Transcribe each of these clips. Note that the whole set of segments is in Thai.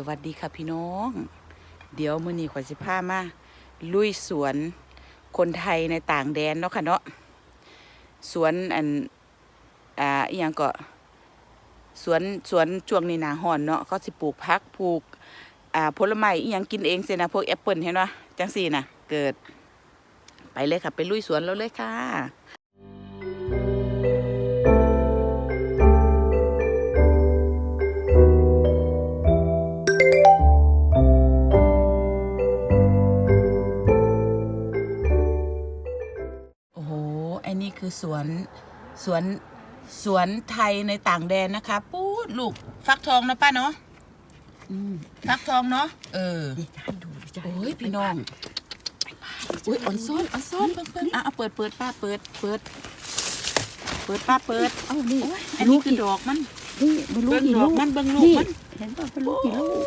สวัสดีค่ะพี่น้อง เดี๋ยวมื้อนี้ข่อยสิพามาลุยสวนคนไทยในต่างแดนเนาะค่ะเนาะสวนอันอ่าอีหยังก็สวนสวนช่วงนี้หนาฮ้อนเนาะเขาสิปลูกผักปลูกอ่าผลไม้อีหยังกินเองสินะพวกแอปเปิลเห็นบ่จังซี่นะเกิด ไปเลยค่ะ ไปลุยสวนแล้วเลยค่ะ คือสวนสวนสวนไทยในต่างแดนนะคะ ปูดลูกฟักทองนะป้าเนาะฟักทองเนาะเออนี่จะให้ดูดิจะให้โอ้ยพี่น้องอุ้ยอ่อนซ้อนอ่อนซ้อนเพิ่งเพิ่งอะเอาเปิดเปิดป้าเปิดเปิด เปิดป้าเปิดเอ้านี่โอ้ยอันนี้คือดอกมันนี่ไม่รู้เบิ่งกี่ดอลูกกมันเบิ่งลูกนี่มันเห็นป่ะเป็นลูกกี่ลูก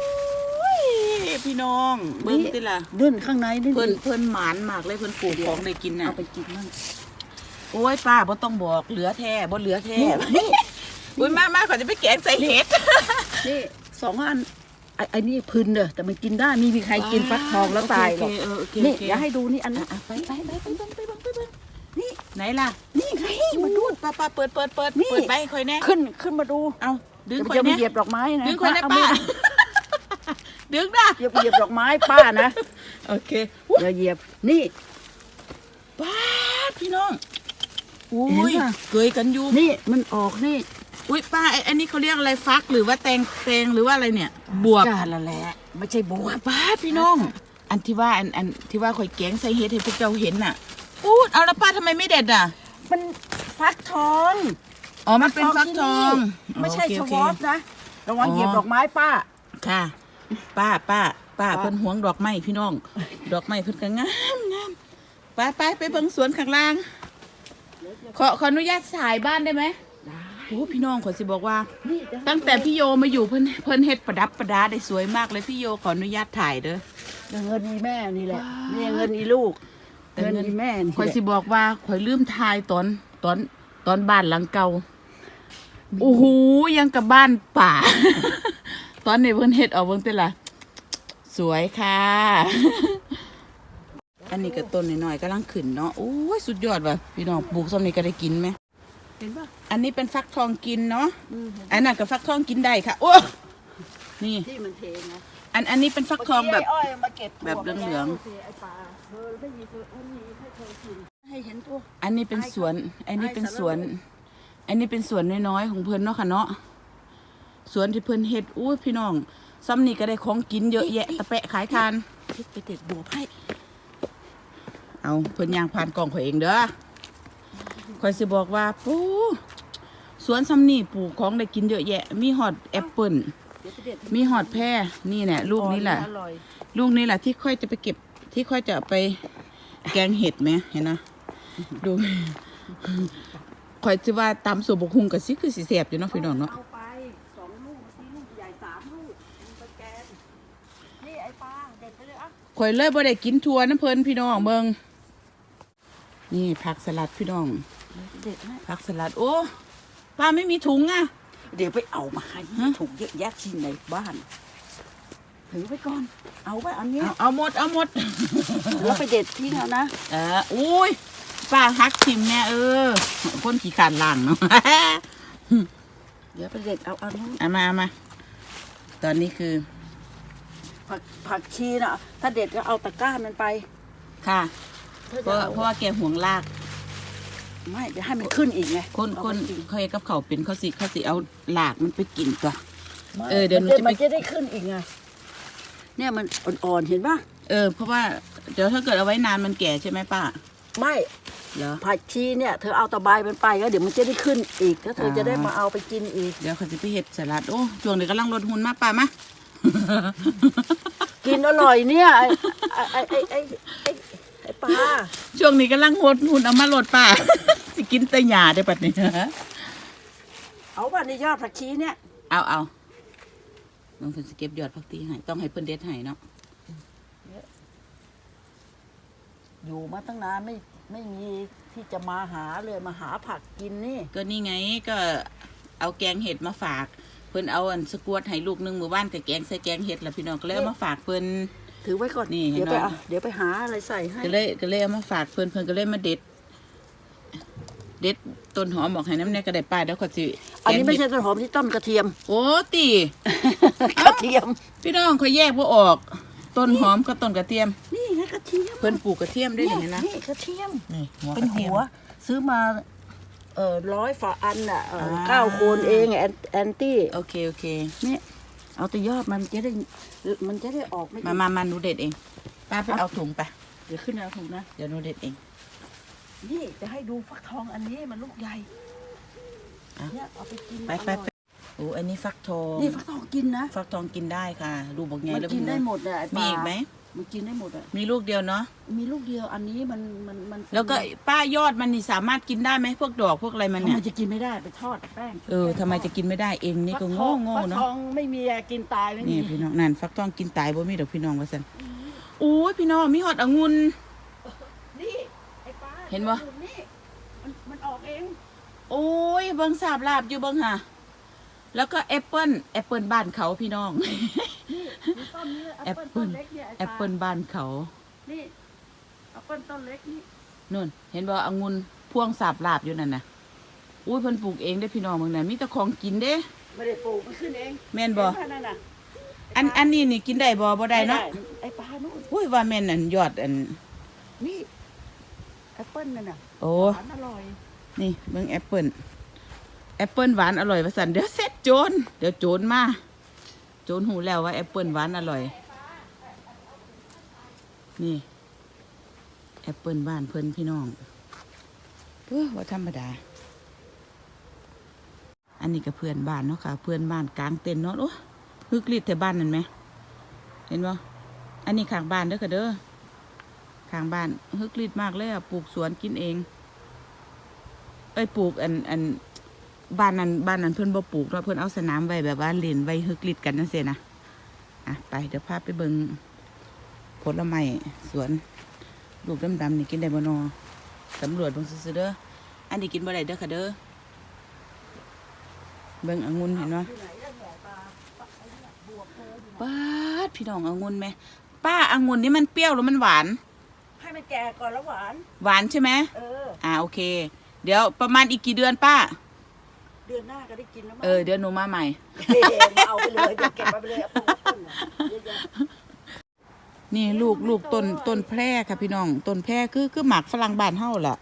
โอ้ยพี่น้องเบิ่งติล่ะเดินข้างในนี่เพิ่นเพิ่นหมานมากเลยเพิ่นปลูกของได้กินน่ะเอาไปกินมั่ง โอ้ยป้าบ่ต้องบอกเหลือแท้บ่เหลือแท้นี่อุ้ยมามาขอจะไปแกงใส่เห็ดนี่สองอันไอ้ไอ้นี่พึนเด้อแต่มันกินได้มีมีใครกินฟักทองแล้วตายหรอกโเคโอเคนี่โอเคอย่าให้ดูนี่อันนั้นอะไปไปไปไปเบิ่งไปเบิ่งไปเบิ่งนี่ไหนล่ะ นี่ไงมาดูป้าป้าเปิดเปิดเปิดนี่เปิดใบค่อยแน่ขึ้นขึ้นมาดูเอาดึงจะค่อยจะมาแน่เหยียบดอกไม้นะดึงค่อยแน่เอป้ามือดึงนะเหยียบเหยียบดอกไม้ป้านะโอเคอย่าเหยียบนี่ป้าดพี่น้อง อุ้เห็ยนป่ะเกยกันอยู่นี่มันออกนี่อุ้ยป้าไอ้อันนี้เขาเรียกอะไรฟักหรือว่าแตงแตงหรือว่าอะไรเนี่ย บวบจ้าละแหละไม่ใช่บวบป้าดพี่น้อง อันที่ว่าอันอันที่ว่าข่อยแกงใส่เห็ดให้พวกเจ้าเห็นน่ะพูดเอาแล้วป้าทำไมไม่เด็ดอะมันฟักทองอ๋อมันเป็นฟักทองไม่ใช่โอสเคโอวเคอปนะระวังอ๋อ เหยียบดอกไม้ป้า ค่ะ ป้าป้าป้าป้า เพิ่นหวงดอกไม้พี่น้อง ดอกไม้เพิ่นก็งามงามไปไปไปเบิ่งสวนข้างล่าง ขอขออนุญาตถ่ายบ้านได้ไหมโอ้พี่น้องขอสิบอกว่านี่จะตั้งแต่พี่โยมาอยู่เพิ่นเพิ่นเฮ็ดประดับประดาได้สวยมากเลยพี่โยขออนุญาตถ่ายเด้อเงินอีแม่นี่แหละว้าวนี่เงินอีลูกแต่เงินเงินอีแม่นี่ขอยแหละสิบอกว่าขอยลืมถ่ายตอนตอนตอนบ้านหลังเก่าโอ้โหยังกับบ้านป่า ตอนนี้เพิ่นเฮ็ดเอาเบิ่งเต้ล่ะสวยค่ะ อันนี้ก็ต้นน้อยๆกำลังขึ้นเนาะโอ้ยสุดยอดว่ะพี่น้องปลูกส้มนี่ก็ได้กินไหมเห็นป่ะอันนี้เป็นฟักทองกินเนาะอืมเห็นอันนั้นก็ฟักทองกินได้ค่ะ โอ้นี่ที่มันเทนะอันอันนี้เป็นฟักทองแบบเมื่กี้ไอ้อ้อยมาเก็บแบบเหลืองๆๆไอ้ปลาเธอไม่มีเธออันนี้ให้เธอกินให้เห็นตัวอันนี้เป็นสวน อันนี้เป็นสวน อันนี้เป็นสวนน้อยๆของเพิ่นเนาะค่ะเนาะสวนที่เพิ่นเฮ็ดอู้พี่น้องซ้ำนี่ก็ได้ของกินเยอะแยะตะแปะขายทานคิดไปเด็ดบวบให้ เอาเพิ่นย่างผ่านกล่องข่อยเองเด้อข่อยสิบอกว่าปูสวนซ้ำนี่ปลูกของได้กินเยอะแยะ มีฮอดแอปเปิ้ลเดี๋ยวไปเด็ดมีฮอดแพรนี่แหละลูกนี้แหละอร่อยลูกนี้แหละที่ค่อยจะไปเก็บที่ค่อยจะเอาไปแกงเห็ดไหมเห็นนะดูข่อยจะว่าตำสูบบกฮุงกับซิคือสีเสียบอยู่เนาะพี่น้องเนาะเอาไปสองลูกที่ลูกใหญ่สามลูกมันไปแกนนี่ไอ้ปลาเด็ดไปเลยอะข่อยเลยบ่ได้กินทัวน้ำเพลินพี่น้องเบิง นี่ผักสลัดพี่น้องเด็ดให้ผักสลัดโอ้ป้าไม่มีถุงอะ เดี๋ยวไปเอามาให้ฮะถุงเยอะแยะที่ในบ้าน ถือไว้ก่อน เอาไว้อันเนี้ยเอาเอาหมดเอาหมดแล้วไปเด็ดทิ้งเอานะเอออุ้ยป้าฮักทิมเนี่ยเออคนขี้ขานล่างเนาะเดี๋ยวไปเด็ดเอาอันนู้นเอามาเอามาตอนนี้คือ ผักผักชีน่ะถ้าเด็ดก็เอาตะกร้ามันไป ค่ะถ้า เพจะราะเอาเพราะว่าแกห่วงลากไม่เดี๋ยวให้มันขึ้นอีกไงคนเอาคนไปกิเขาเฮ็ดกับเขาวเป็นเขาสิเขาสิเอาลากมันไปกินตัวไม่เออเดี๋ยวหนูมัจะไปมันจะได้ขึ้นอีกไงเนี่ยมันอ่อนๆเห็นป่ะเออเพราะว่าเดี๋ยวถ้าเกิดเอาไว้นานมันแก่ใช่ไหมป้าไม่เหรอผักชีเนี่ยเธอเอาตะไบมันไปก็เดี๋ยวมันจะได้ขึ้นอีกแล้วเธออ่าจะได้มาเอาไปกินอีกเดี๋ยวเขาจะไปเห็ดสลัดโอ้ช่วงนี้กำลังลดหุ่นมาป้ามากินอร่อยเนี่ยไอ้ไอ้ไอ้ไอ้ไอ้ไอ้ ปลาช่วงนี้กำลังลดหุ่นเอามาลดป้าสิกินแต่หญ้าได้ปัดนี้เอาป่ะในยอดผักชีเนี่ยเอาเอาน้องเพิ่นสิเก็บยอดผักตีให้ต้องให้เพิ่นเด็ดให้เนาะอยู่มาตั้งนานไม่ไม่มีที่จะมาหาเลยมาหาผักกินนี่ ก็นี่ไงก็เอาแกงเห็ดมาฝาก เพิ่นเอาอันสกวดให้ลูกหนึงมื้อวานกับแกงใส่แกงเห็ดแล้วพี่น้องก็เลยเอามาฝากเพิ่น ถือไว้ก่อน นี่เห็นเดี๋ยวไปไหมเอาเดี๋ยวไปหาอะไรใส่ให้ก็เลยก็เลยเอามาฝากเพิ่นเพิ่นก็เลยมาเด็ด เด็ดต้นหอมบอกให้น้ำแน่ก็ได้ป้าเดี๋ยวก็สิอันนี้ไม่แกงใช่เห็ดต้นหอมที่ต้นกระเทียม โอ้ติกระเทียม พี่น้องเขาแยกบ่ออก ต้นหอมกับต้นกระเทียม นี่ไงกระเทียมเพิ่นปลูกกระเทียมได้เห็นไหมนะนี่กระเทียม นี่หัวเป็กนระเทียหัมวซื้อมาเอ่อร้อยฝาอันอะเอ่ออ่าเก้าโคนเองแอนแอนตี้โอเคโอเคนี่ เอาแต่ยอดมันจะได้มันจะได้ออกไม่มามามาหนูเด็ดเอง ป้าไปเอาถุงไป เดี๋ยวขึ้นเอาถูกนะ เดี๋ยวหนูเด็ดเอง นี่จะให้ดูฟักทองอันนี้มันลูกใหญ่อะเนี่ยเอาไปกินไปไปไปโอ้อันนี้ฟักทอง นี่ฟักทองกินนะ ฟักทองกินได้ค่ะ ดูบอกไงมันแล้วกินได้พี่หมดอะไอ้ปมีลาอีกไหม มันกินได้หมดอะ มีลูกเดียวเนาะมีลูกเดียวอันนี้มันมันมันแล้วก็ป้ายอดมันนี่สามารถกินได้ไหมพวกดอกพวกอะไรมันทำเนี่ไมยจะกินไม่ได้ไปทอดแป้งเออทำไมจะกินไม่ได้เองนี่ก็โง่โง่ฟักเนาะ ทองไม่มีอะกินตายไม่นี่มีพี่น้องนั่นฟักทองกินตายบ่มีดอกพี่น้องว่าซั่นโอ้ยพี่น้องมีฮอดองุ่น นี่ไอ้ปลาเห็นปะนี่มันมันออกเอง โอ้ยเบิ่งสาบลาบอยู่เบิ่งค่ะ แล้วก็แอปเปิ้ลแอปเปิ้ลบ้านเขาพี่น้อง นี่มีต้นนี้แอแอปปเปิ้เปิ้ลลต้นเล็กเนี่ยไอ้แอปปลาเปิ้ลบ้านเขานี่แอปเปิ้ลต้นเล็กนี่นู่น เห็นบ่องุ่นพวงสาบลาบอยู่นั่นน่ะอุ้ยเพิ่นปลูกเองเด้อพี่น้องเบิ่งน่ะมีแต่ของกินเด้ ไม่ได้ปลูกมันขึ้นเองแม่นบ่เห็นปะนั่นน่ะอันอันนี้นี่กินได้บ่บ่ได้เนาะม่ไอ้ปลานู่นอุ้ยว่าแม่นอันยอดอัน นี่แอปเปิ้ลนั่นน่ะโอ้ หวานอร่อย นี่เบิ่งแอปเปิ้ลแอปเปิ้ลหวานอร่อยว่าซั่นเดี๋ยวเสร็จ โจรเดี๋ยวโจรมา โจรหูแล้วว่าแอปเปิลหวานอร่อย นี่ แอปเปิลบ้านเพิ่อนพี่น้องเออว่าธรรมดา อันนี้ก็เพื่อนบ้านเนาะค่ะ เพื่อนบ้านกลางเต็นท์เนาะโอ้ฮึกรีดแต่บ้านนั่นไหม เห็นบ่อันนี้ข้างบ้านเด้อค่ะเด้อข้างบ้านฮึกรีดมากเลยอะปลูกสวนกินเอง เอ้ยปลูกอันอัน บ้านนั้นบ้านนั้นเพิ่นบ่ปลูกเนาะเพิ่นเอาสนามไว้แบบว่าเล่นไว้ฮึกฤทธิ์กันนั่นเสียนะอะไปเดี๋ยวพาไปเบิ่งผลไม้สวนลูกดำๆนี่กินได้บ่นอสำรวจเบิ่งซื่อๆเด้ออันนี้กินบ่ได้เด้อค่ะเด้อเบิ่งองุ่นเห็นบ่ป้าดพี่น้ององุ่นไหมป้าองุ่นนี่มันเปรี้ยวหรือมันหวาน ให้มันแก่ก่อนแล้วหวาน หวานใช่ไหมเอออ่าโอเค เดี๋ยวประมาณอีกกี่เดือนป้าเดือนหน้าก็ได้กินแล้วมั้งเออเดี๋ยวหนูมาใหม่เฮ้มาเอาไปเลยเดี๋ยวเก็บไว้ไปเลยเอาปลูกต้นน่ะเยอะแยะนี่ลูกลูกต้นต้นแพร่ค่ะพี่น้องต้นแพร่คือคือหมากฝรั่งบ้านเฮาล่ะ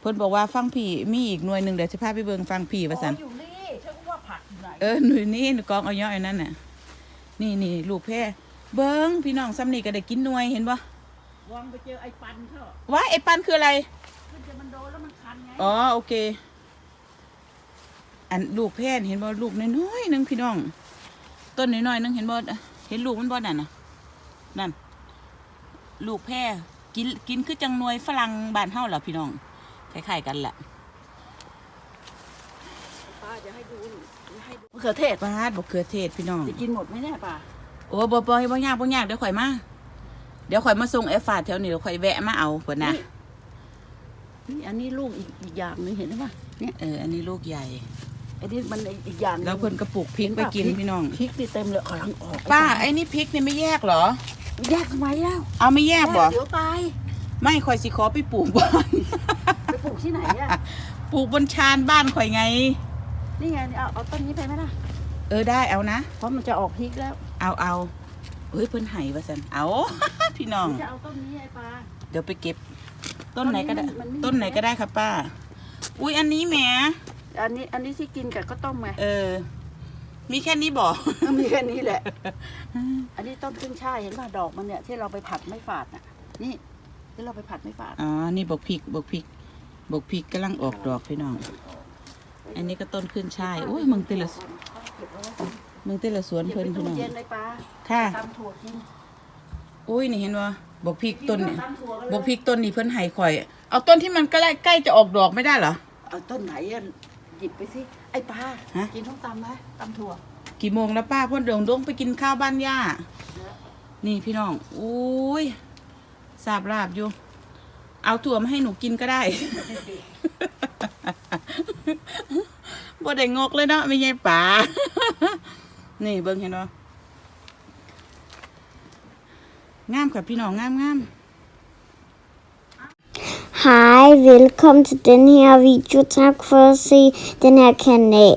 เพิ่นบอกว่าฟังผีมีอีกหน่วยหนึ่งเดี๋ยวจะพาไปเบิ่งฟังผีว่าซั่นอ๋ออยู่นี่ฉันก็ว่าผักอยู่ไหนเออหน่วยนี้กองเอาย่อยนั่นน่ะนี่นี่ลูกแพร่เบิ่งพี่น้องซ้ำนี่ก็ได้กินหน่วยเห็นบ่วางไปเจอไอ้ปันเขาว่าไอ้ปันคืออะไร มันจะมันโดนแล้วมันคันไงอ๋อโอเค อันลูกแพร่เห็นบ่ลูกน้อยๆหนึงพี่น้อง ต้นน้อยๆหนึงเห็นบ่เห็นลูกมันบ่นั่นน่ะนั่นลูกแพร่กินกินคือจังหน่วยฝรั่งบ้านเฮาล่ะพี่น้องคล้ายๆกันแหละป้าจะให้ดูจะให้ดูมะเขือเทศปาดบกเขือเทศพี่น้องจะกินหมดไหมเนี่ยป้าโอ้บ่บ่บ่ยากบ่ยากเดี๋ยวข่อยมาเดี๋ยวข่อยมาส่งเอฟฝาดแถวนี้เดี๋ยวข่อยแวะมาเอาเพิ่นนะนี่อันนี้ลูกอีกอีกอย่างหนึงเห็นไหมเนี่ยเอออันนี้ลูกใหญ่ อันนี้มันอีกอย่างหงแล้วเพิ่นก็ปลูกพริกไปกินพี่น้อง พริกนี่เต็มเลยขอลังออกป้าไอ้นี่พริกนี่ไม่แยกเหรอ แยกทำไมแล้วเอาไม่แยกบ่เดี๋ยวตายไม่ข่อยสิขอไปปลูกบ้านไปปลูกที่ไหนอะปลูกบนชานบ้านข่อยไง นี่ไงเอาเอาต้นนี้ไปไหมล่ะเออได้เอานะ เพราะมันจะออกพริกแล้ว เอาเอาเฮ้ยเพิ่นไห้ว่าซั่นเอา พี่น้อง จะเอาต้นนี้ไอ้ปลา เดี๋ยวไปเก็บ ต้นไหนก็ได้ ต้นนี้มันมันไม่ต้นไหนก็ได้ครับป้า อุ้ยอันนี้แหม อันนี้อันนี้ที่กินกับข้าวต้มไงเออ มีแค่นี้บ่ก็มีแค่นี้แหละ อันนี้ต้นขึ้นช่ายเห็นป่ะดอกมันเนี่ย ที่เราไปผัดไม่ฝาดน่ะ นี่ที่เราไปผัดไม่ฝาด อ๋อ นี่บกพริกบกพริกบกพริกกำลังออกดอกพี่น้อง อันนี้ก็ต้นขึ้นช่ายโอ้ยมึงเตละเก็บเอาไว้มึงเตละสวนเก็บเพิ่นไปพี่ตู้น้องเย็นเลยปลาค่ะตำถั่วกินอุ้ยนี่เห็นว่าบกพริกต้นนี่ตำถั่วกันบเลยกพริกต้นนี่เพิ่นไห้ข่อย เอาต้นที่มันใกล้ใกล้จะออกดอกไม่ได้เหรอ เอาต้นไหนอะ หยิบไปสิ ไอ้ป้ากินท้องตำไหมตำถั่ว กี่โมงแล้วป้าพ่อเดืองดงไปกินข้าวบ้านย่า นี่พี่น้องอุ้ยสาบลาบอยู่ เอาถั่วมาให้หนูกินก็ได้ บ่ได้งกเลยเนาะไม่ใช่ป้านี่เบิ้งเห็นบ่งามค่ะพี่น้องงามงาม Hej, velkommen til den her video. Tak for at se den her kanal.